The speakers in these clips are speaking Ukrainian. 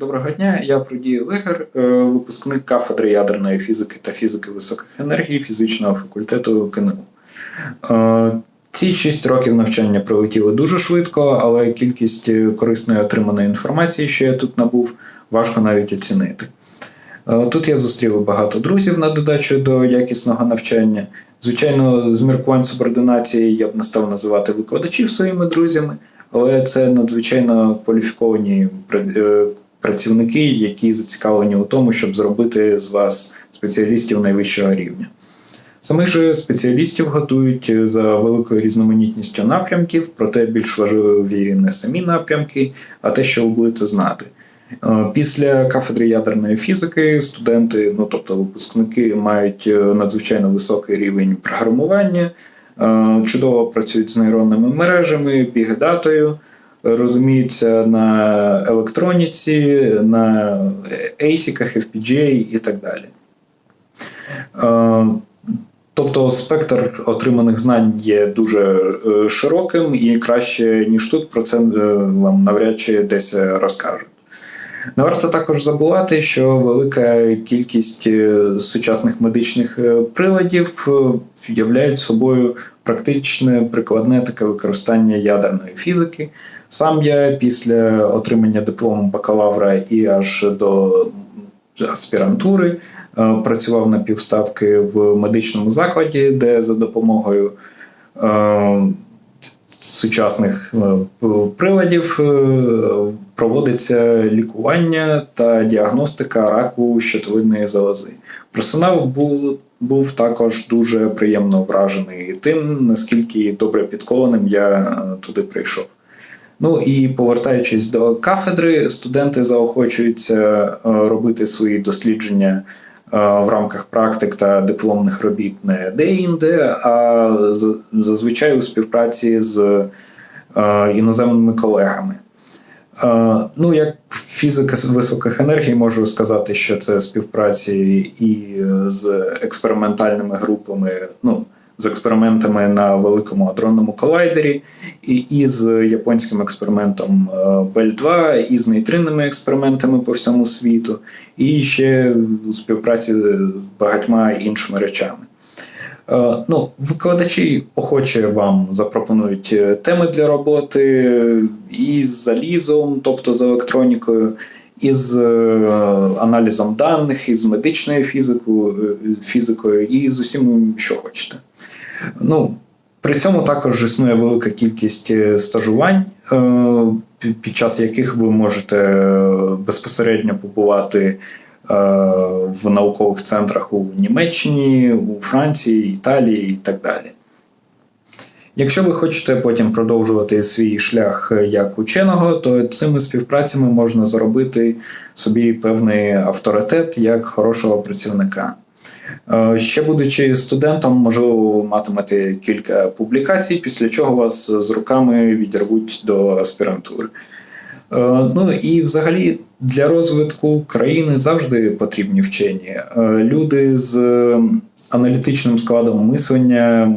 Доброго дня, я Продій Вигар, е, випускник кафедри ядерної фізики та фізики високих енергій фізичного факультету КНУ. Е, Ці 6 років навчання пролетіли дуже швидко, але кількість е, корисної отриманої інформації, що я тут набув, важко навіть оцінити. Тут я зустрів багато друзів на додачу до якісного навчання. Звичайно, з міркувань субординації я б не став називати викладачів своїми друзями, але це надзвичайно кваліфіковані працівники, які зацікавлені у тому, щоб зробити з вас спеціалістів найвищого рівня. Самих же спеціалістів готують за великою різноманітністю напрямків, проте більш важливі не самі напрямки, а те, що ви будете знати. Е, Після кафедри ядерної фізики студенти, ну тобто випускники, мають е, надзвичайно високий рівень програмування, е, чудово працюють з нейронними мережами, бігдатою, розуміються на електроніці, на ASIC, FPGA і так далі. Е, Тобто спектр отриманих знань є дуже е, широким і краще, ніж тут, про це е, вам навряд чи десь розкажуть. Не варто також забувати, що велика кількість е, сучасних медичних е, приладів е, являють собою практичне прикладне таке використання ядерної фізики. Сам я після отримання диплому бакалавра і аж до аспірантури працював на півставки в медичному закладі, де за допомогою сучасних е, приладів е, проводиться лікування та діагностика раку щитовидної залози. Персонал був, був також дуже приємно вражений тим, наскільки добре підкованим я е, туди прийшов. Ну і повертаючись до кафедри, студенти заохочуються робити свої дослідження в рамках практик та дипломних робіт не де-інде, а зазвичай у співпраці з е, іноземними колегами. Е, Ну, як фізика високих енергій, можу сказати, що це співпраці і е, з експериментальними групами, ну, з експериментами на великому адронному колайдері, і, і з японським експериментом Бель 2 і з нейтринними експериментами по всьому світу, і ще у співпраці з багатьма іншими речами. Е, Ну, викладачі охоче вам запропонують е, теми для роботи і з залізом, тобто з електронікою, і з е, аналізом даних, і з медичною фізикою, фізикою, і з усім, що хочете. Ну, при цьому також існує велика кількість е, стажувань, е, під час яких ви можете е, безпосередньо побувати в наукових центрах у Німеччині, у Франції, Італії і так далі. Якщо ви хочете потім продовжувати свій шлях як ученого, то цими співпрацями можна заробити собі певний авторитет як хорошого працівника. Е, Ще будучи студентом, можливо, ви матимете кілька публікацій, після чого вас з руками відірвуть до аспірантури. Е, Ну і взагалі для розвитку країни завжди потрібні вчені. Е, Люди з аналітичним складом мислення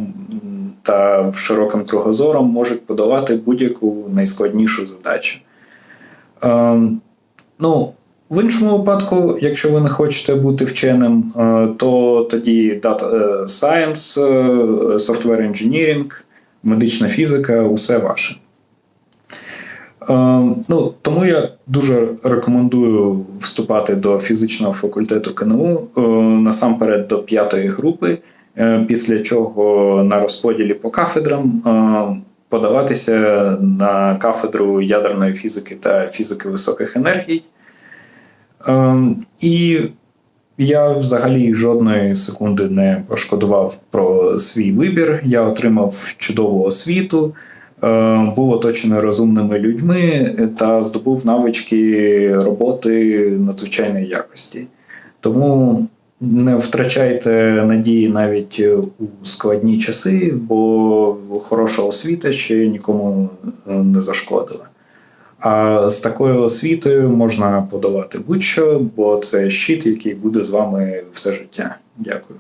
та широким кругозором можуть подавати будь-яку найскладнішу задачу. Ну, в іншому випадку, якщо ви не хочете бути вченим, е, то тоді Data е, Science, е, Software Engineering, медична фізика усе ваше. Ну, тому я дуже рекомендую вступати до фізичного факультету КНУ насамперед до п'ятої групи, після чого на розподілі по кафедрам подаватися на кафедру ядерної фізики та фізики високих енергій. Ем, І я взагалі жодної секунди не пошкодував про свій вибір. Я отримав чудову освіту, е, був оточений розумними людьми та здобув навички роботи надзвичайної якості. Тому не втрачайте надії навіть у складні часи, бо хороша освіта ще нікому не зашкодила. А з такою освітою можна подолати будь-що, бо це щит, який буде з вами все життя. Дякую.